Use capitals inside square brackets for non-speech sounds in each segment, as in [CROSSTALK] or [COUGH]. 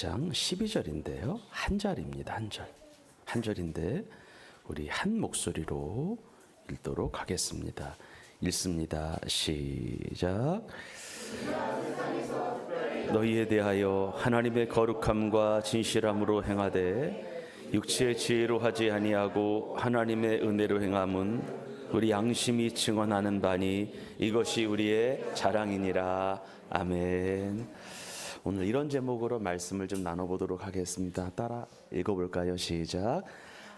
1장 12절인데요. 한 절입니다. 한 절. 한 절인데 우리 한 목소리로 읽도록 하겠습니다. 읽습니다. 시작. 너희에 대하여 하나님의 거룩함과 진실함으로 행하되 육체의 지혜로 하지 아니하고 하나님의 은혜로 행함은 우리 양심이 증언하는 바니 이것이 우리의 자랑이니라 아멘. 오늘 이런 제목으로 말씀을 좀 나눠보도록 하겠습니다. 따라 읽어볼까요? 시작.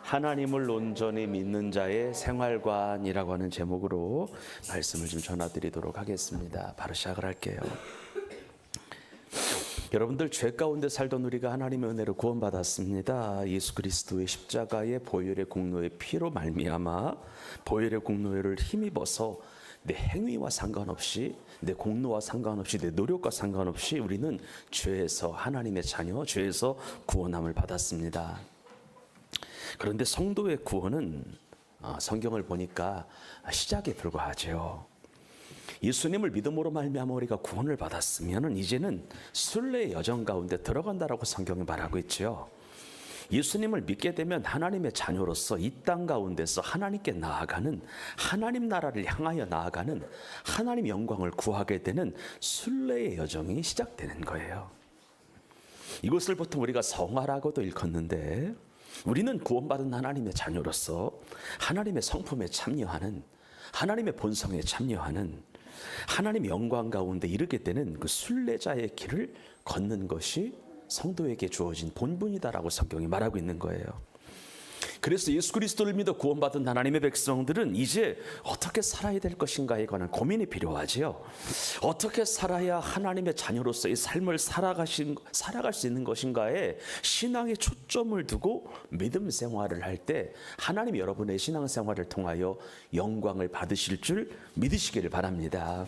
하나님을 온전히 믿는 자의 생활관이라고 하는 제목으로 말씀을 좀 전해드리도록 하겠습니다. 바로 시작을 할게요. 여러분들 죄 가운데 살던 우리가 하나님의 은혜로 구원받았습니다. 예수 그리스도의 십자가의 보혈의 공로의 피로 말미암아 보혈의 공로를 힘입어서 내 행위와 상관없이 내 공로와 상관없이 내 노력과 상관없이 우리는 죄에서 하나님의 자녀 죄에서 구원함을 받았습니다. 그런데 성도의 구원은 아, 성경을 보니까 시작에 불과하죠. 예수님을 믿음으로 말미암아 우리가 구원을 받았으면은 이제는 순례의 여정 가운데 들어간다라고 성경이 말하고 있죠. 예수님을 믿게 되면 하나님의 자녀로서 이 땅 가운데서 하나님께 나아가는 하나님 나라를 향하여 나아가는 하나님 영광을 구하게 되는 순례의 여정이 시작되는 거예요. 이것을 보통 우리가 성화라고도 일컫는데 우리는 구원받은 하나님의 자녀로서 하나님의 성품에 참여하는 하나님의 본성에 참여하는 하나님 영광 가운데 이르게 되는 그 순례자의 길을 걷는 것이 성도에게 주어진 본분이다라고 성경이 말하고 있는 거예요. 그래서 예수 그리스도를 믿어 구원받은 하나님의 백성들은 이제 어떻게 살아야 될 것인가에 관한 고민이 필요하지요. 어떻게 살아야 하나님의 자녀로서의 삶을 살아가신 살아갈 수 있는 것인가에 신앙에 초점을 두고 믿음 생활을 할 때 하나님 여러분의 신앙 생활을 통하여 영광을 받으실 줄 믿으시기를 바랍니다.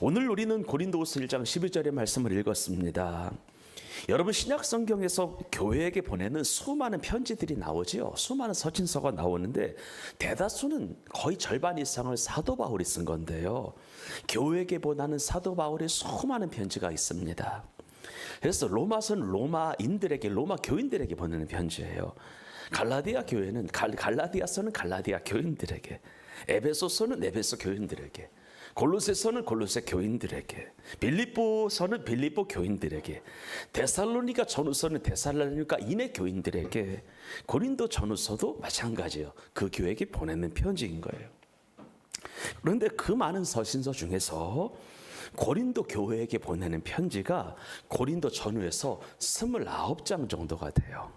오늘 우리는 고린도후서 1장 12절의 말씀을 읽었습니다. 여러분 신약 성경에서 교회에게 보내는 수많은 편지들이 나오지요. 수많은 서신서가 나오는데 대다수는 거의 절반 이상을 사도 바울이 쓴 건데요. 교회에게 보내는 사도 바울의 수많은 편지가 있습니다. 그래서 로마서는 로마인들에게 로마 교인들에게 보내는 편지예요. 갈라디아 교회는 갈, 갈라디아서는 갈라디아 교인들에게 에베소서는 에베소 교인들에게 골로새서는 골로새 교인들에게, 빌립보서는 빌립보 교인들에게, 데살로니가 전후서는 데살로니가 인해 교인들에게, 고린도 전후서도 마찬가지예요. 그 교회에게 보내는 편지인 거예요. 그런데 그 많은 서신서 중에서 고린도 교회에게 보내는 편지가 고린도 전후에서 29장 정도가 돼요.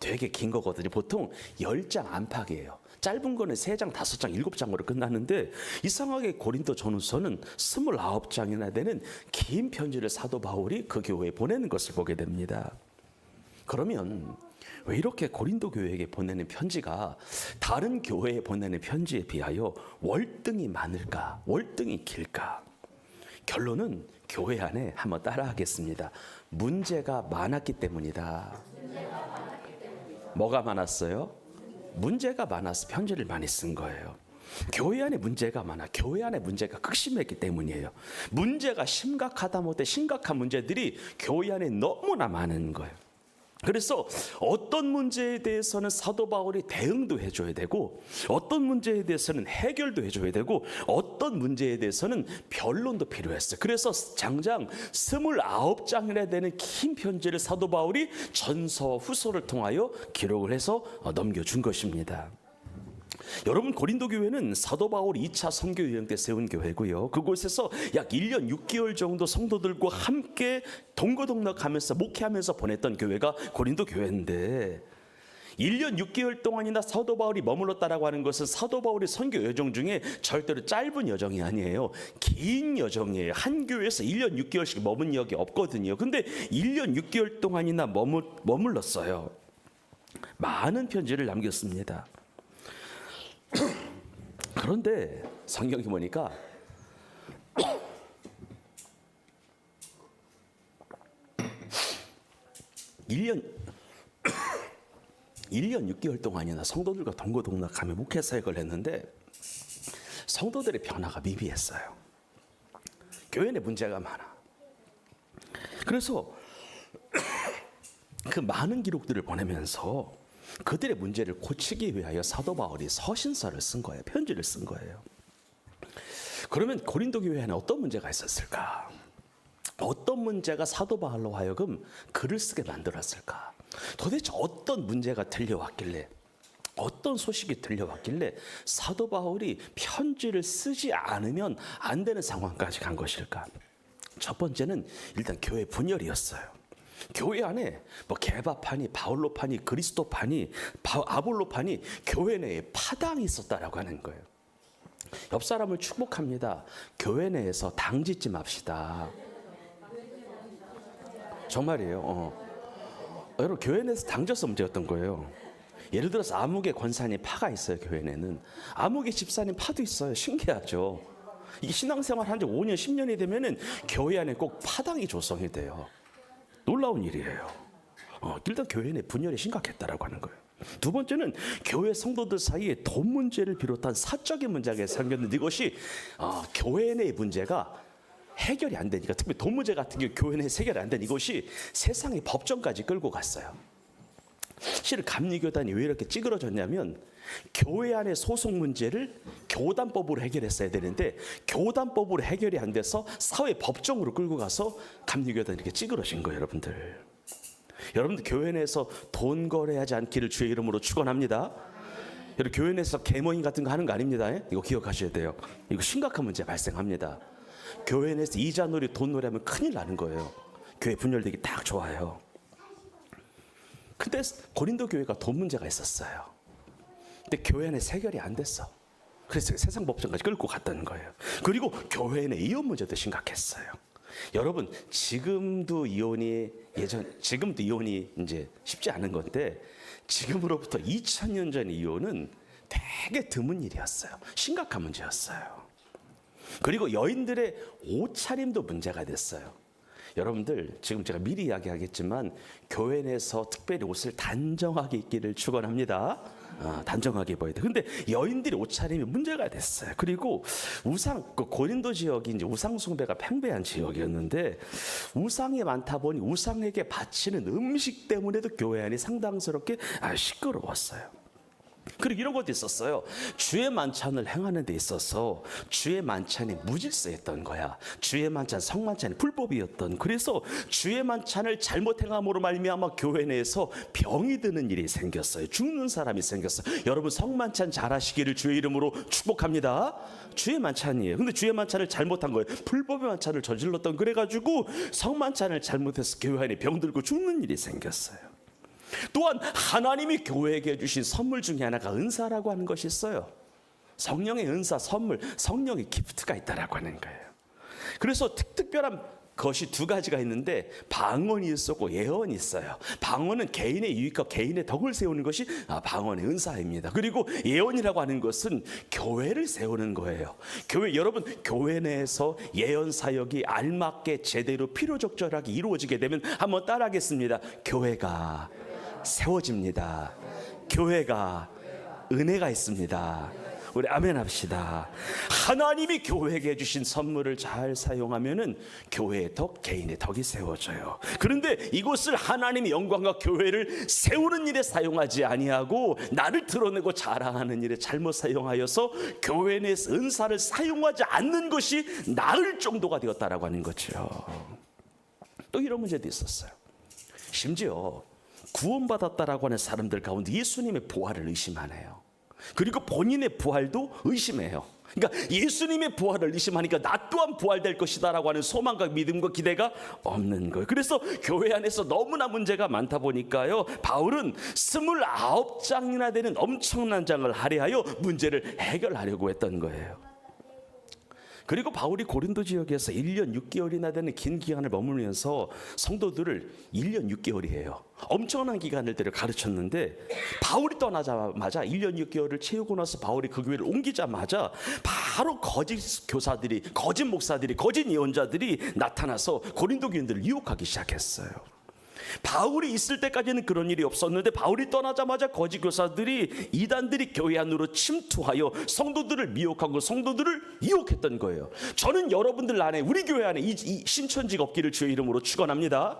되게 긴 거거든요. 보통 10장 안팎이에요. 짧은 거는 3장, 5장, 7장으로 끝나는데 이상하게 고린도 전후서는 29장이나 되는 긴 편지를 사도 바울이 그 교회에 보내는 것을 보게 됩니다. 그러면 왜 이렇게 고린도 교회에게 보내는 편지가 다른 교회에 보내는 편지에 비하여 월등히 많을까? 월등히 길까? 결론은 교회 안에 한번 따라하겠습니다. 문제가 많았기 때문이다. 뭐가 많았어요? 문제가 많아서 편지를 많이 쓴 거예요. 교회 안에 문제가 많아. 교회 안에 문제가 극심했기 때문이에요. 문제가 심각하다 못해 심각한 문제들이 교회 안에 너무나 많은 거예요. 그래서 어떤 문제에 대해서는 사도 바울이 대응도 해줘야 되고 어떤 문제에 대해서는 해결도 해줘야 되고 어떤 문제에 대해서는 변론도 필요했어요. 그래서 장장 29장이나 되는 긴 편지를 사도 바울이 전서 후서를 통하여 기록을 해서 넘겨준 것입니다. 여러분 고린도 교회는 사도 바울 2차 선교 여행 때 세운 교회고요. 그곳에서 약 1년 6개월 정도 성도들과 함께 동거동락하면서 목회하면서 보냈던 교회가 고린도 교회인데 1년 6개월 동안이나 사도 바울이 머물렀다라고 하는 것은 사도 바울의 선교 여정 중에 절대로 짧은 여정이 아니에요. 긴 여정이에요. 한 교회에서 1년 6개월씩 머문 적이 없거든요. 근데 1년 6개월 동안이나 머물, 머물렀어요. 많은 편지를 남겼습니다. [COUGHS] 그런데 성경이 보니까 (1년) (1년 6개월) 동안이나 성도들과 동거동락하며 목회 사역을 했는데 성도들의 변화가 미비했어요. 교회 내 문제가 많아. 그래서 [COUGHS] 그 많은 기록들을 보내면서 그들의 문제를 고치기 위하여 사도 바울이 서신서를 쓴 거예요. 편지를 쓴 거예요. 그러면 고린도 교회에는 어떤 문제가 있었을까? 어떤 문제가 사도 바울로 하여금 글을 쓰게 만들었을까? 도대체 어떤 문제가 들려왔길래 어떤 소식이 들려왔길래 사도 바울이 편지를 쓰지 않으면 안 되는 상황까지 간 것일까? 첫 번째는 일단 교회 분열이었어요. 교회 안에 뭐 개바파니 바울로파니 그리스도파니 바- 아볼로파니 교회 내에 파당이 있었다라고 하는 거예요. 옆 사람을 축복합니다. 교회 내에서 당 짓지 맙시다. 정말이에요. 어. 여러분 교회 내에서 당 져서 문제였던 거예요. 예를 들어서 아무개 권사님 파가 있어요 교회 내는 아무개 집사님 파도 있어요 신기하죠. 이게 신앙생활 한 지 5년 10년이 되면은 교회 안에 꼭 파당이 조성이 돼요. 놀라운 일이에요. 어, 일단 교회 내 분열이 심각했다라고 하는 거예요. 두 번째는 교회 성도들 사이에 돈 문제를 비롯한 사적인 문제가 생겼는데 이것이 어, 교회 내의 문제가 해결이 안 되니까 특히 돈 문제 같은 경우 교회 내에서 해결이 안 되니 이것이 세상의 법정까지 끌고 갔어요. 실은 감리교단이 왜 이렇게 찌그러졌냐면 교회 안의 소송 문제를 교단법으로 해결했어야 되는데 교단법으로 해결이 안 돼서 사회 법정으로 끌고 가서 감리교단이 이렇게 찌그러진 거예요, 여러분들. 여러분들 교회 내에서 돈 거래하지 않기를 주의 이름으로 축원합니다. 여러분 교회 내에서 개모임 같은 거 하는 거 아닙니다. 예? 이거 기억하셔야 돼요. 이거 심각한 문제 발생합니다. 교회 내에서 이자 놀이 돈 놀이 하면 큰일 나는 거예요. 교회 분열되기 딱 좋아요. 근데 고린도 교회가 돈 문제가 있었어요. 근데 교회 안에 해결이 안 됐어. 그래서 세상 법정까지 끌고 갔다는 거예요. 그리고 교회 내 이혼 문제도 심각했어요. 여러분 지금도 이혼이 예전 지금도 이혼이 이제 쉽지 않은 건데 지금으로부터 2000년 전 이혼은 되게 드문 일이었어요. 심각한 문제였어요. 그리고 여인들의 옷차림도 문제가 됐어요. 여러분들 지금 제가 미리 이야기하겠지만 교회 내에서 특별히 옷을 단정하게 입기를 축원합니다. 아, 단정하게 입어야 돼. 근데 여인들의 옷차림이 문제가 됐어요. 그리고 우상 그 고린도 지역이 이제 우상 숭배가 팽배한 지역이었는데 우상이 많다 보니 우상에게 바치는 음식 때문에도 교회 안이 상당스럽게 아, 시끄러웠어요. 그리고 이런 것도 있었어요. 주의 만찬을 행하는 데 있어서 주의 만찬이 무질서했던 거야. 주의 만찬, 성만찬이 불법이었던. 그래서 주의 만찬을 잘못 행함으로 말미암아 교회 내에서 병이 드는 일이 생겼어요. 죽는 사람이 생겼어요. 여러분 성만찬 잘하시기를 주의 이름으로 축복합니다. 주의 만찬이에요. 근데 주의 만찬을 잘못한 거예요. 불법의 만찬을 저질렀던 그래가지고 성만찬을 잘못해서 교회 안에 병들고 죽는 일이 생겼어요. 또한 하나님이 교회에게 주신 선물 중에 하나가 은사라고 하는 것이 있어요. 성령의 은사, 선물, 성령의 기프트가 있다라고 하는 거예요. 그래서 특, 특별한 것이 두 가지가 있는데 방언이 있었고 예언이 있어요. 방언은 개인의 유익과 개인의 덕을 세우는 것이 아, 방언의 은사입니다. 그리고 예언이라고 하는 것은 교회를 세우는 거예요. 교회 여러분 교회 내에서 예언 사역이 알맞게 제대로 필요적절하게 이루어지게 되면 한번 따라하겠습니다. 교회가 세워집니다. 교회가 은혜가 있습니다. 우리 아멘 합시다. 하나님이 교회에게 주신 선물을 잘 사용하면은 교회의 덕, 개인의 덕이 세워져요. 그런데 이것을 하나님의 영광과 교회를 세우는 일에 사용하지 아니하고 나를 드러내고 자랑하는 일에 잘못 사용하여서 교회 내 은사를 사용하지 않는 것이 나을 정도가 되었다라고 하는 거죠. 또 이런 문제도 있었어요. 심지어 구원받았다라고 하는 사람들 가운데 예수님의 부활을 의심하네요. 그리고 본인의 부활도 의심해요. 그러니까 예수님의 부활을 의심하니까 나 또한 부활될 것이다라고 하는 소망과 믿음과 기대가 없는 거예요. 그래서 교회 안에서 너무나 문제가 많다 보니까요. 바울은 스물아홉 장이나 되는 엄청난 장을 할애하여 문제를 해결하려고 했던 거예요. 그리고 바울이 고린도 지역에서 1년 6개월이나 되는 긴 기간을 머물면서 성도들을 1년 6개월이에요. 엄청난 기간을 들여 가르쳤는데 바울이 떠나자마자 1년 6개월을 채우고 나서 바울이 그 교회를 옮기자마자 바로 거짓 교사들이 거짓 목사들이 거짓 예언자들이 나타나서 고린도 교인들을 유혹하기 시작했어요. 바울이 있을 때까지는 그런 일이 없었는데 바울이 떠나자마자 거짓 교사들이 이단들이 교회 안으로 침투하여 성도들을 미혹하고 성도들을 유혹했던 거예요. 저는 여러분들 안에 우리 교회 안에 이, 이 신천지가 없기를 주의 이름으로 축원합니다.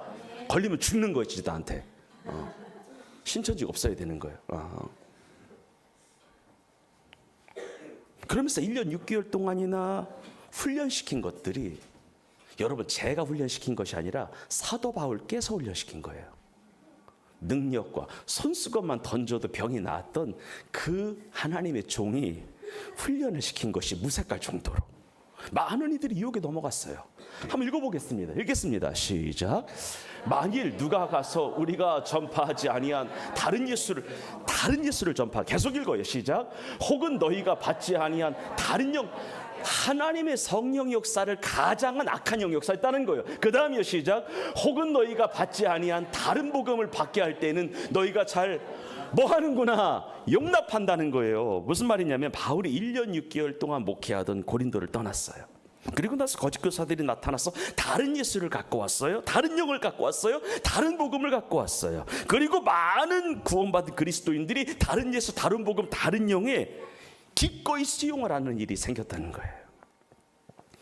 걸리면 죽는 거예요, 지도한테. 어. 신천지가 없어야 되는 거예요. 어. 그러면서 1년 6개월 동안이나 훈련시킨 것들이 여러분 제가 훈련시킨 것이 아니라 사도 바울께서 훈련시킨 거예요. 능력과 손수건만 던져도 병이 나았던 그 하나님의 종이 훈련을 시킨 것이 무색할 정도로 많은 이들이 유혹에 넘어갔어요. 한번 읽어보겠습니다. 읽겠습니다. 시작. 만일 누가 가서 우리가 전파하지 아니한 다른 예수를 다른 예수를 전파 계속 읽어요. 시작. 혹은 너희가 받지 아니한 다른 영 하나님의 성령 역사를 가장한 악한 영 역사했다는 거예요. 그 다음이요 시작. 혹은 너희가 받지 아니한 다른 복음을 받게 할 때는 너희가 잘 뭐 하는구나 용납한다는 거예요. 무슨 말이냐면 바울이 1년 6개월 동안 목회하던 고린도를 떠났어요. 그리고 나서 거짓 교사들이 나타나서 다른 예수를 갖고 왔어요. 다른 영을 갖고 왔어요. 다른 복음을 갖고 왔어요. 그리고 많은 구원받은 그리스도인들이 다른 예수, 다른 복음, 다른 영에 기꺼이 수용을 하는 일이 생겼다는 거예요.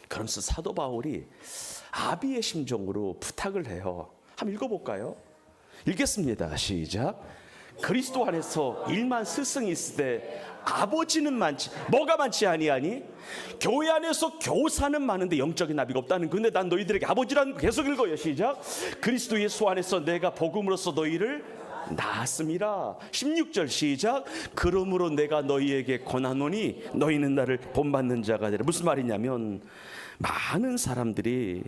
그러면서 사도 바울이 아비의 심정으로 부탁을 해요. 한번 읽어볼까요? 읽겠습니다. 시작. 그리스도 안에서 일만 스승이 있을 때 아버지는 많지 뭐가 많지 아니하니 교회 안에서 교사는 많은데 영적인 나비가 없다는 근데 난 너희들에게 아버지라는 거 계속 읽어요 시작 그리스도 예수 안에서 내가 복음으로써 너희를 낳았습니다 16절 시작 그러므로 내가 너희에게 권하노니 너희는 나를 본받는 자가 되라 무슨 말이냐면 많은 사람들이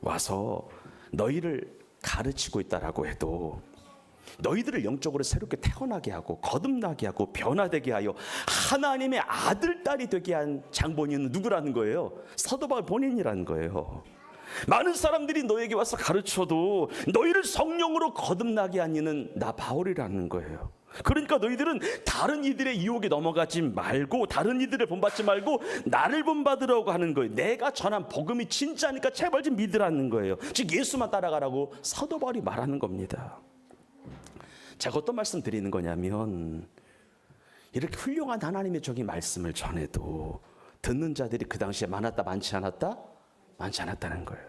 와서 너희를 가르치고 있다라고 해도 너희들을 영적으로 새롭게 태어나게 하고 거듭나게 하고 변화되게 하여 하나님의 아들 딸이 되게 한 장본인은 누구라는 거예요? 사도 바울 본인이라는 거예요. 많은 사람들이 너에게 와서 가르쳐도 너희를 성령으로 거듭나게 한 이는 나 바울이라는 거예요. 그러니까 너희들은 다른 이들의 유혹에 넘어가지 말고 다른 이들을 본받지 말고 나를 본받으라고 하는 거예요. 내가 전한 복음이 진짜니까 제발 좀 믿으라는 거예요. 즉 예수만 따라가라고 사도 바울이 말하는 겁니다. 제가 어떤 말씀 드리는 거냐면 이렇게 훌륭한 하나님의 적인 말씀을 전해도 듣는 자들이 그 당시에 많았다 많지 않았다 많지 않았다는 거예요.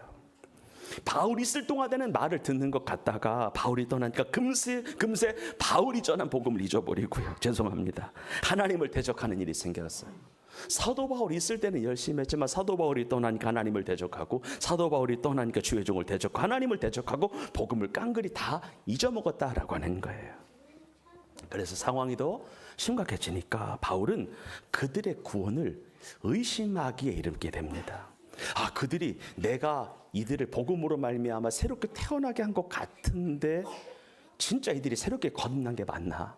바울이 있을 동안에는 말을 듣는 것 같다가 바울이 떠나니까 금세 금세 바울이 전한 복음을 잊어버리고요. 죄송합니다. 하나님을 대적하는 일이 생겼어요. 사도 바울이 있을 때는 열심히 했지만 사도 바울이 떠나니까 하나님을 대적하고 사도 바울이 떠나니까 주의 종을 대적하고 하나님을 대적하고 복음을 깡그리 다 잊어먹었다라고 하는 거예요. 그래서 상황이 더 심각해지니까 바울은 그들의 구원을 의심하기에 이르게 됩니다. 아, 그들이 내가 이들을 복음으로 말미암아 새롭게 태어나게 한 것 같은데 진짜 이들이 새롭게 거듭난 게 맞나?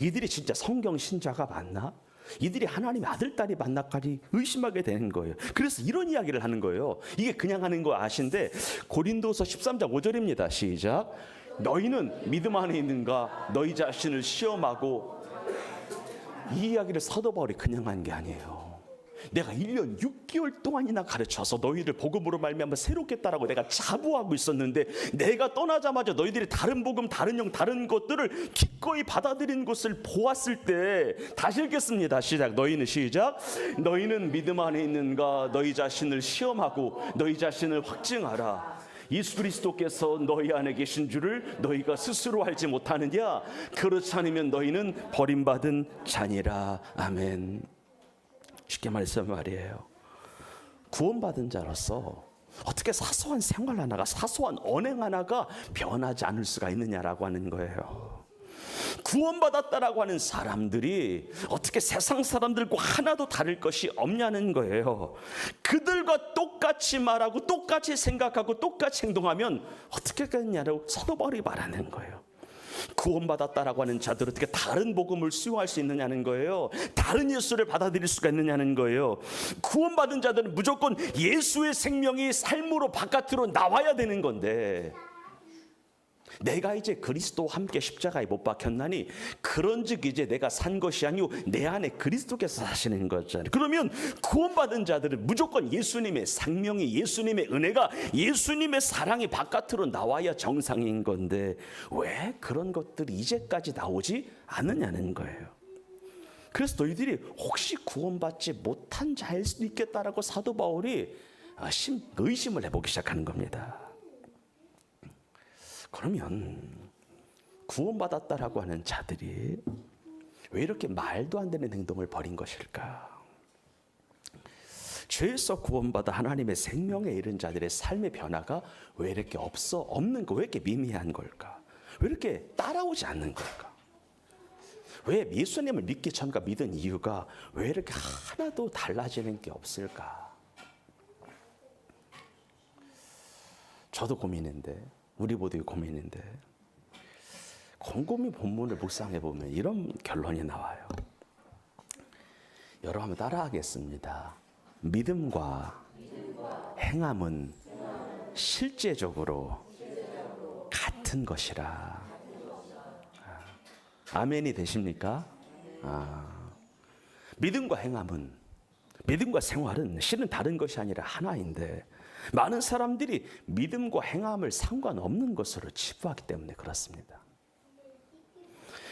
이들이 진짜 성경 신자가 맞나? 이들이 하나님의 아들 딸이 만나까지 의심하게 되는 거예요. 그래서 이런 이야기를 하는 거예요. 이게 그냥 하는 거 아신데 고린도서 13장 5절입니다. 시작. 너희는 믿음 안에 있는가? 너희 자신을 시험하고 이 이야기를 사도 바울이 그냥 한 게 아니에요. 내가 1년 6개월 동안이나 가르쳐서 너희를 복음으로 말미암아 새롭겠다라고 내가 자부하고 있었는데 내가 떠나자마자 너희들이 다른 복음, 다른 영, 다른 것들을 기꺼이 받아들인 것을 보았을 때 다시 읽겠습니다. 시작. 너희는 시작. 너희는 믿음 안에 있는가? 너희 자신을 시험하고 너희 자신을 확증하라. 예수 그리스도께서 너희 안에 계신 줄을 너희가 스스로 알지 못하느냐? 그렇지 않으면 너희는 버림받은 자니라. 아멘. 쉽게 말해서 말이에요. 구원받은 자로서 어떻게 사소한 생활 하나가 사소한 언행 하나가 변하지 않을 수가 있느냐라고 하는 거예요. 구원받았다라고 하는 사람들이 어떻게 세상 사람들과 하나도 다를 것이 없냐는 거예요. 그들과 똑같이 말하고 똑같이 생각하고 똑같이 행동하면 어떻게 되느냐고 사도 바울이 말하는 거예요. 구원받았다라고 하는 자들 어떻게 다른 복음을 수용할 수 있느냐는 거예요. 다른 예수를 받아들일 수가 있느냐는 거예요. 구원받은 자들은 무조건 예수의 생명이 삶으로 바깥으로 나와야 되는 건데 내가 이제 그리스도와 함께 십자가에 못 박혔나니 그런즉 이제 내가 산 것이 아니오 내 안에 그리스도께서 사시는 거잖아요. 그러면 구원받은 자들은 무조건 예수님의 생명이 예수님의 은혜가 예수님의 사랑이 바깥으로 나와야 정상인 건데 왜 그런 것들이 이제까지 나오지 않느냐는 거예요. 그래서 너희들이 혹시 구원받지 못한 자일 수도 있겠다라고 사도 바울이 아, 심, 의심을 해보기 시작하는 겁니다. 그러면 구원받았다라고 하는 자들이 왜 이렇게 말도 안 되는 행동을 벌인 것일까? 죄에서 구원받아 하나님의 생명에 이른 자들의 삶의 변화가 왜 이렇게 없어 없는 거왜 이렇게 미미한 걸까? 왜 이렇게 따라오지 않는 걸까? 왜 예수님을 믿기 전과 믿은 이유가 왜 이렇게 하나도 달라지는 게 없을까? 저도 고민인데 우리 모두 고민인데 곰곰이 본문을 묵상해 보면 이런 결론이 나와요. 여러분 한번 따라하겠습니다. 믿음과 행함은 실제적으로 같은 것이라. 아, 아멘이 되십니까? 아, 믿음과 행함은 믿음과 생활은 실은 다른 것이 아니라 하나인데 많은 사람들이 믿음과 행함을 상관없는 것으로 치부하기 때문에 그렇습니다.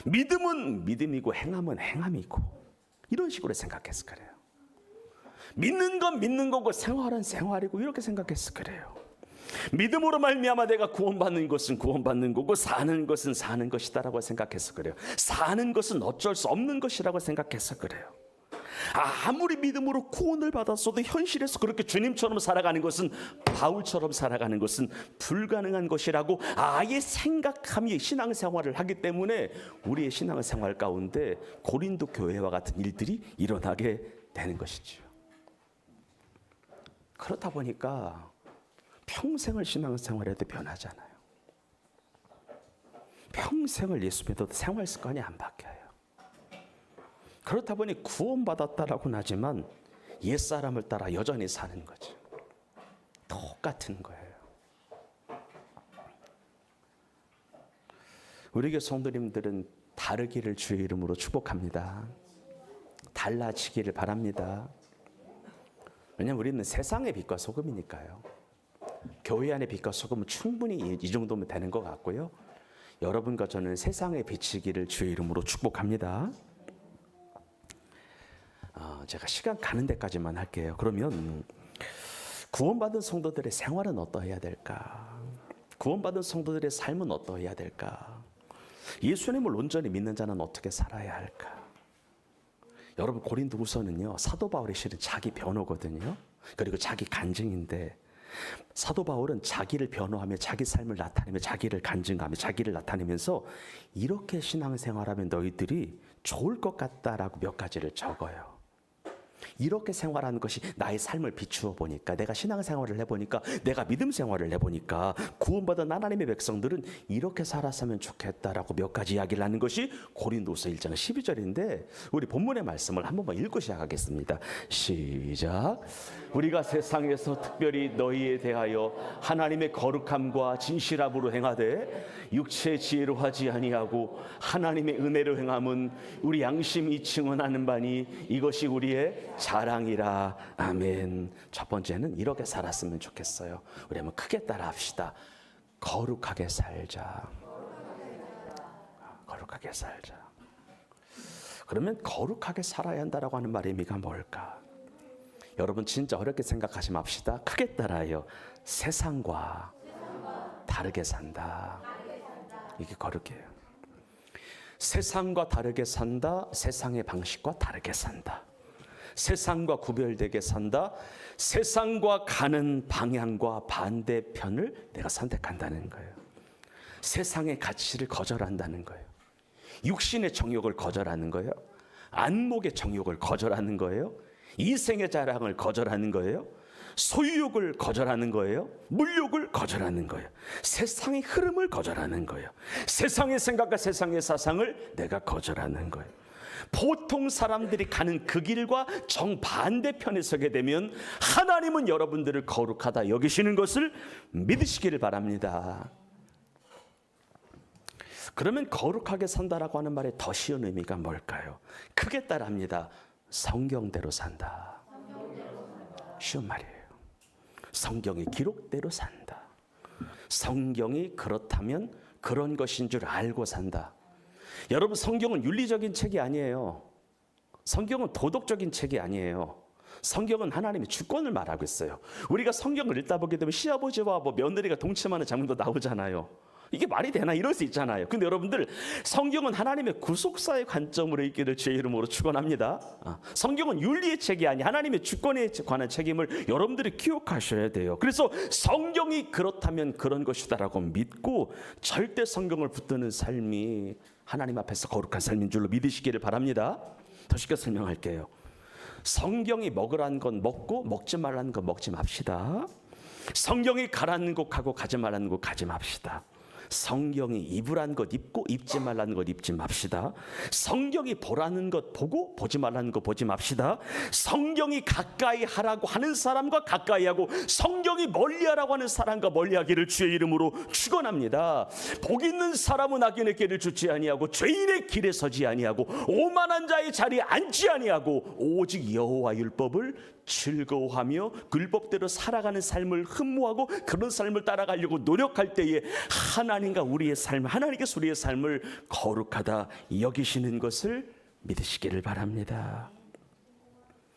믿음은 믿음이고 행함은 행함이고 이런 식으로 생각해서 그래요. 믿는 건 믿는 거고 생활은 생활이고 이렇게 생각해서 그래요. 믿음으로 말미암아 내가 구원받는 것은 구원받는 거고 사는 것은 사는 것이다라고 생각해서 그래요. 사는 것은 어쩔 수 없는 것이라고 생각해서 그래요. 아무리 믿음으로 구원을 받았어도 현실에서 그렇게 주님처럼 살아가는 것은 바울처럼 살아가는 것은 불가능한 것이라고 아예 생각하며 신앙생활을 하기 때문에 우리의 신앙생활 가운데 고린도 교회와 같은 일들이 일어나게 되는 것이죠. 그렇다 보니까 평생을 신앙생활해도 변하잖아요. 평생을 예수 믿어도 생활 습관이 안 바뀌어요. 그렇다 보니 구원받았다라고는 하지만 옛사람을 따라 여전히 사는 거죠. 똑같은 거예요. 우리 교회 성도님들은 다르기를 주의 이름으로 축복합니다. 달라지기를 바랍니다. 왜냐면 우리는 세상의 빛과 소금이니까요. 교회 안의 빛과 소금은 충분히 이- 이 정도면 되는 것 같고요. 여러분과 저는 세상에 비치기를 주의 이름으로 축복합니다. 아, 제가 시간 가는 데까지만 할게요. 그러면 구원받은 성도들의 생활은 어떠해야 될까? 구원받은 성도들의 삶은 어떠해야 될까? 예수님을 온전히 믿는 자는 어떻게 살아야 할까? 여러분 고린도후서는요 사도 바울이 실은 자기 변호거든요. 그리고 자기 간증인데 사도 바울은 자기를 변호하며 자기 삶을 나타내며 자기를 간증하며 자기를 나타내면서 이렇게 신앙생활하면 너희들이 좋을 것 같다라고 몇 가지를 적어요. 이렇게 생활하는 것이 나의 삶을 비추어 보니까 내가 신앙생활을 해보니까 내가 믿음 생활을 해보니까 구원받은 하나님의 백성들은 이렇게 살았으면 좋겠다라고 몇 가지 이야기를 하는 것이 고린도서 1장 12절인데 우리 본문의 말씀을 한 번만 읽고 시작하겠습니다. 시작. 우리가 세상에서 특별히 너희에 대하여 하나님의 거룩함과 진실함으로 행하되 육체의 지혜로 하지 아니하고 하나님의 은혜로 행함은 우리 양심이 증언하는 바니 이것이 우리의 자랑이라 아멘. 첫 번째는 이렇게 살았으면 좋겠어요. 우리 한번 크게 따라 합시다. 거룩하게 살자. 거룩하게 살자. 그러면 거룩하게 살아야 한다라고 하는 말의 의미가 뭘까? 여러분 진짜 어렵게 생각하지 맙시다. 크게 따라요. 세상과 다르게 산다. 이게 거룩해요. 세상과 다르게 산다. 세상의 방식과 다르게 산다. 세상과 구별되게 산다. 세상과 가는 방향과 반대편을 내가 선택한다는 거예요. 세상의 가치를 거절한다는 거예요. 육신의 정욕을 거절하는 거예요. 안목의 정욕을 거절하는 거예요. 이생의 자랑을 거절하는 거예요. 소유욕을 거절하는 거예요. 물욕을 거절하는 거예요. 세상의 흐름을 거절하는 거예요. 세상의 생각과 세상의 사상을 내가 거절하는 거예요. 보통 사람들이 가는 그 길과 정반대편에 서게 되면 하나님은 여러분들을 거룩하다 여기시는 것을 믿으시기를 바랍니다. 그러면 거룩하게 산다라고 하는 말의 더 쉬운 의미가 뭘까요? 크게 따라합니다. 성경대로 산다. 쉬운 말이에요. 성경의 기록대로 산다. 성경이 그렇다면 그런 것인 줄 알고 산다. 여러분 성경은 윤리적인 책이 아니에요. 성경은 도덕적인 책이 아니에요. 성경은 하나님의 주권을 말하고 있어요. 우리가 성경을 읽다 보게 되면 시아버지와 뭐 며느리가 동침하는 장면도 나오잖아요. 이게 말이 되나 이럴 수 있잖아요. 근데 여러분들 성경은 하나님의 구속사의 관점으로 읽기를 제 이름으로 축원합니다. 아, 성경은 윤리의 책이 아니 하나님의 주권에 관한 책임을 여러분들이 기억하셔야 돼요. 그래서 성경이 그렇다면 그런 것이다라고 믿고 절대 성경을 붙드는 삶이 하나님 앞에서 거룩한 삶인 줄로 믿으시기를 바랍니다. 더 쉽게 설명할게요. 성경이 먹으라는 건 먹고 먹지 말라는 건 먹지 맙시다. 성경이 가라는 곳 가고 가지 말라는 곳 가지 맙시다. 성경이 입으란 것 입고 입지 말라는 것 입지 맙시다. 성경이 보라는 것 보고 보지 말라는 것 보지 맙시다. 성경이 가까이 하라고 하는 사람과 가까이 하고 성경이 멀리 하라고 하는 사람과 멀리 하기를 주의 이름으로 축원합니다. 복 있는 사람은 악인의 길을 주지 아니하고 죄인의 길에 서지 아니하고 오만한 자의 자리에 앉지 아니하고 오직 여호와 율법을 즐거워하며 그 율법대로 살아가는 삶을 흠모하고 그런 삶을 따라가려고 노력할 때에 하나님과 우리의 삶, 하나님께서 우리의 삶을 거룩하다 여기시는 것을 믿으시기를 바랍니다.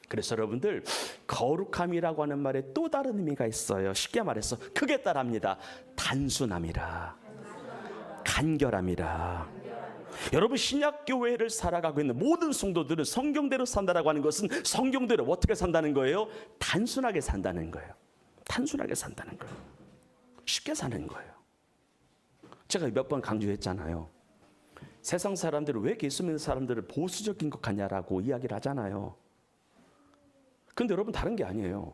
그래서 여러분들 거룩함이라고 하는 말에 또 다른 의미가 있어요. 쉽게 말해서 크게 따라합니다. 단순함이라, 간결함이라. 여러분 신약 교회를 살아가고 있는 모든 성도들은 성경대로 산다라고 하는 것은 성경대로 어떻게 산다는 거예요? 단순하게 산다는 거예요. 단순하게 산다는 거예요. 쉽게 사는 거예요. 제가 몇 번 강조했잖아요. 세상 사람들은 왜 예수 믿는 사람들을 보수적인 것 같냐라고 이야기를 하잖아요. 근데 여러분 다른 게 아니에요.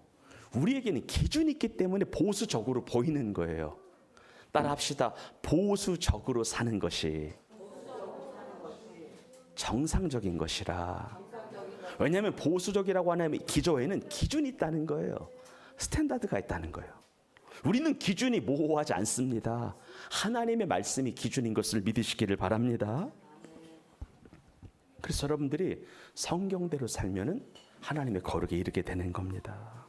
우리에게는 기준이 있기 때문에 보수적으로 보이는 거예요. 따라합시다. 보수적으로 사는 것이 정상적인 것이라. 왜냐하면 보수적이라고 하면 기조에는 기준이 있다는 거예요. 스탠다드가 있다는 거예요. 우리는 기준이 모호하지 않습니다. 하나님의 말씀이 기준인 것을 믿으시기를 바랍니다. 그래서 여러분들이 성경대로 살면은 하나님의 거룩에 이르게 되는 겁니다.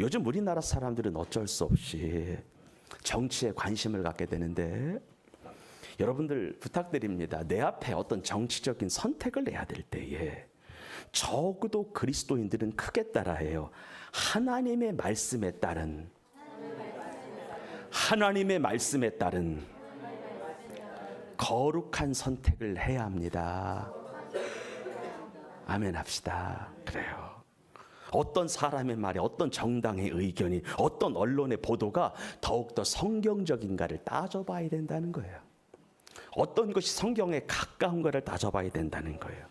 요즘 우리나라 사람들은 어쩔 수 없이 정치에 관심을 갖게 되는데 여러분들 부탁드립니다. 내 앞에 어떤 정치적인 선택을 내야 될 때에 적어도 그리스도인들은 크게 따라해요. 하나님의 말씀에 따른 하나님의 말씀에 따른 거룩한 선택을 해야 합니다. 아멘 합시다. 그래요. 어떤 사람의 말이 어떤 정당의 의견이 어떤 언론의 보도가 더욱더 성경적인가를 따져봐야 된다는 거예요. 어떤 것이 성경에 가까운가를 따져봐야 된다는 거예요.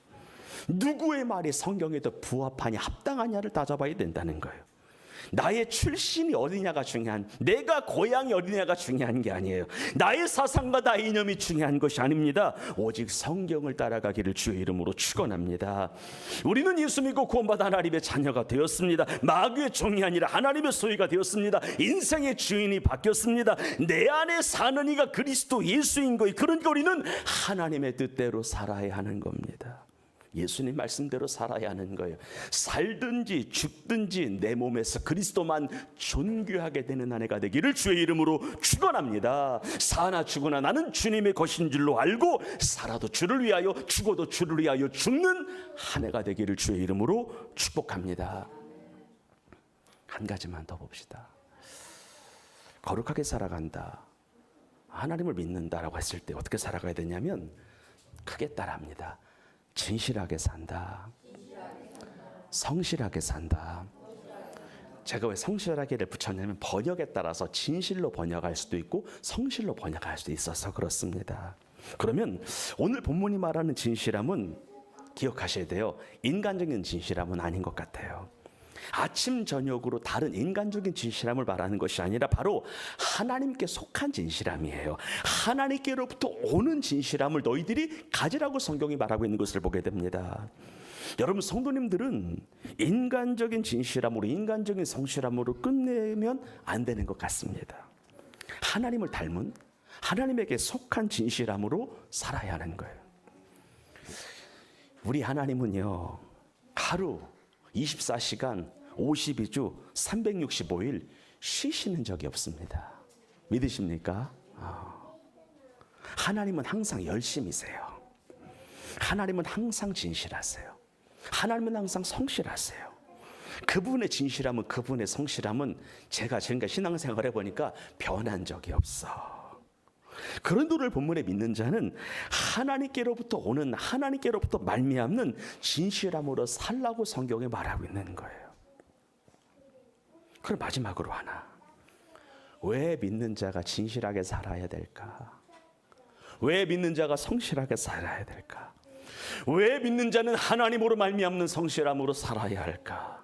누구의 말이 성경에 더 부합하냐 합당하냐를 따져봐야 된다는 거예요. 나의 출신이 어디냐가 중요한 내가 고향이 어디냐가 중요한 게 아니에요. 나의 사상과 나의 이념이 중요한 것이 아닙니다. 오직 성경을 따라가기를 주의 이름으로 축원합니다. 우리는 예수 믿고 구원받아 하나님의 자녀가 되었습니다. 마귀의 종이 아니라 하나님의 소유가 되었습니다. 인생의 주인이 바뀌었습니다. 내 안에 사는 이가 그리스도 예수인 거예요. 그러니까 우리는 하나님의 뜻대로 살아야 하는 겁니다. 예수님 말씀대로 살아야 하는 거예요. 살든지 죽든지 내 몸에서 그리스도만 존귀하게 되는 한 해가 되기를 주의 이름으로 축원합니다. 사나 죽으나 나는 주님의 것인 줄로 알고 살아도 주를 위하여 죽어도 주를 위하여 죽는 한 해가 되기를 주의 이름으로 축복합니다. 한 가지만 더 봅시다. 거룩하게 살아간다. 하나님을 믿는다라고 했을 때 어떻게 살아가야 되냐면 크게 따라합니다. 진실하게 산다. 성실하게 산다. 제가 왜 성실하게를 붙였냐면 번역에 따라서 진실로 번역할 수도 있고 성실로 번역할 수도 있어서 그렇습니다. 그러면 오늘 본문이 말하는 진실함은 기억하셔야 돼요. 인간적인 진실함은 아닌 것 같아요. 아침 저녁으로 다른 인간적인 진실함을 말하는 것이 아니라 바로 하나님께 속한 진실함이에요. 하나님께로부터 오는 진실함을 너희들이 가지라고 성경이 말하고 있는 것을 보게 됩니다. 여러분 성도님들은 인간적인 진실함으로 인간적인 성실함으로 끝내면 안 되는 것 같습니다. 하나님을 닮은 하나님에게 속한 진실함으로 살아야 하는 거예요. 우리 하나님은요, 하루 24시간 52주 365일 쉬시는 적이 없습니다. 믿으십니까? 아. 하나님은 항상 열심히세요. 하나님은 항상 진실하세요. 하나님은 항상 성실하세요. 그분의 진실함은 그분의 성실함은 제가 지금까지 신앙생활 해보니까 변한 적이 없어. 그런 도를 본문에 믿는 자는 하나님께로부터 오는 하나님께로부터 말미암는 진실함으로 살라고 성경에 말하고 있는 거예요. 그럼 마지막으로 하나. 왜 믿는 자가 진실하게 살아야 될까? 왜 믿는 자가 성실하게 살아야 될까? 왜 믿는 자는 하나님으로 말미암는 성실함으로 살아야 할까?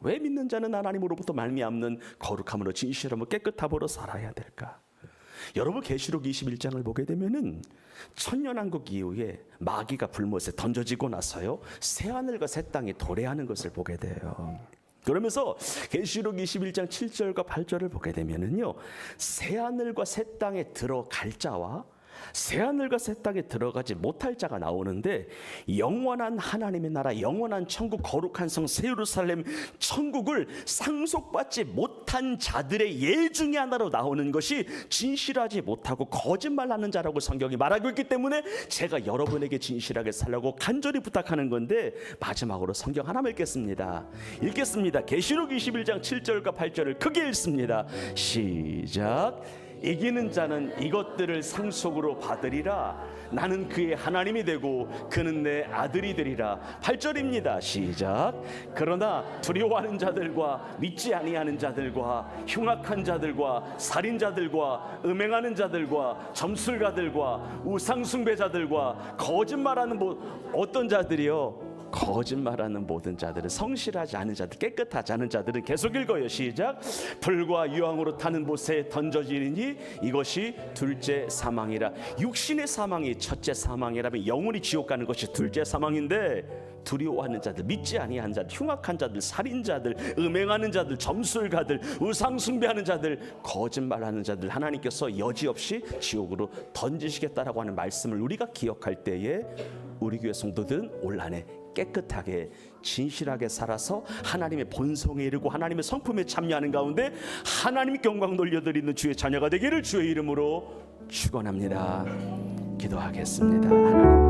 왜 믿는 자는 하나님으로부터 말미암는 거룩함으로 진실함으로 깨끗함으로 살아야 될까? 여러분 계시록 21장을 보게 되면은 천년왕국 이후에 마귀가 불못에 던져지고 나서요 새 하늘과 새 땅이 도래하는 것을 보게 돼요. 그러면서 계시록 21장 7절과 8절을 보게 되면은요 새 하늘과 새 땅에 들어갈 자와 새 하늘과 새 땅에 들어가지 못할 자가 나오는데 영원한 하나님의 나라 영원한 천국 거룩한 성 세루살렘 천국을 상속받지 못한 자들의 예 중에 하나로 나오는 것이 진실하지 못하고 거짓말하는 자라고 성경이 말하고 있기 때문에 제가 여러분에게 진실하게 살라고 간절히 부탁하는 건데 마지막으로 성경 하나 읽겠습니다. 읽겠습니다. 계시록 21장 7절과 8절을 크게 읽습니다. 시작. 이기는 자는 이것들을 상속으로 받으리라. 나는 그의 하나님이 되고 그는 내 아들이 되리라. 8절입니다. 시작. 그러나 두려워하는 자들과 믿지 아니하는 자들과 흉악한 자들과 살인자들과 음행하는 자들과 점술가들과 우상숭배자들과 거짓말하는 뭐 어떤 자들이요? 거짓말하는 모든 자들은 성실하지 않은 자들 깨끗하지 않은 자들은 계속 읽어요. 시작. 불과 유황으로 타는 못에 던져지니 이것이 둘째 사망이라. 육신의 사망이 첫째 사망이라면 영원히 지옥 가는 것이 둘째 사망인데 두려워하는 자들 믿지 아니한 자들 흉악한 자들 살인자들 음행하는 자들 점술가들 우상 숭배하는 자들 거짓말하는 자들 하나님께서 여지없이 지옥으로 던지시겠다라고 하는 말씀을 우리가 기억할 때에 우리 교회 성도들은 올 한해 깨끗하게 진실하게 살아서 하나님의 본성에 이르고 하나님의 성품에 참여하는 가운데 하나님 경광 돌려드리는 주의 자녀가 되기를 주의 이름으로 축원합니다. 기도하겠습니다. 하나님.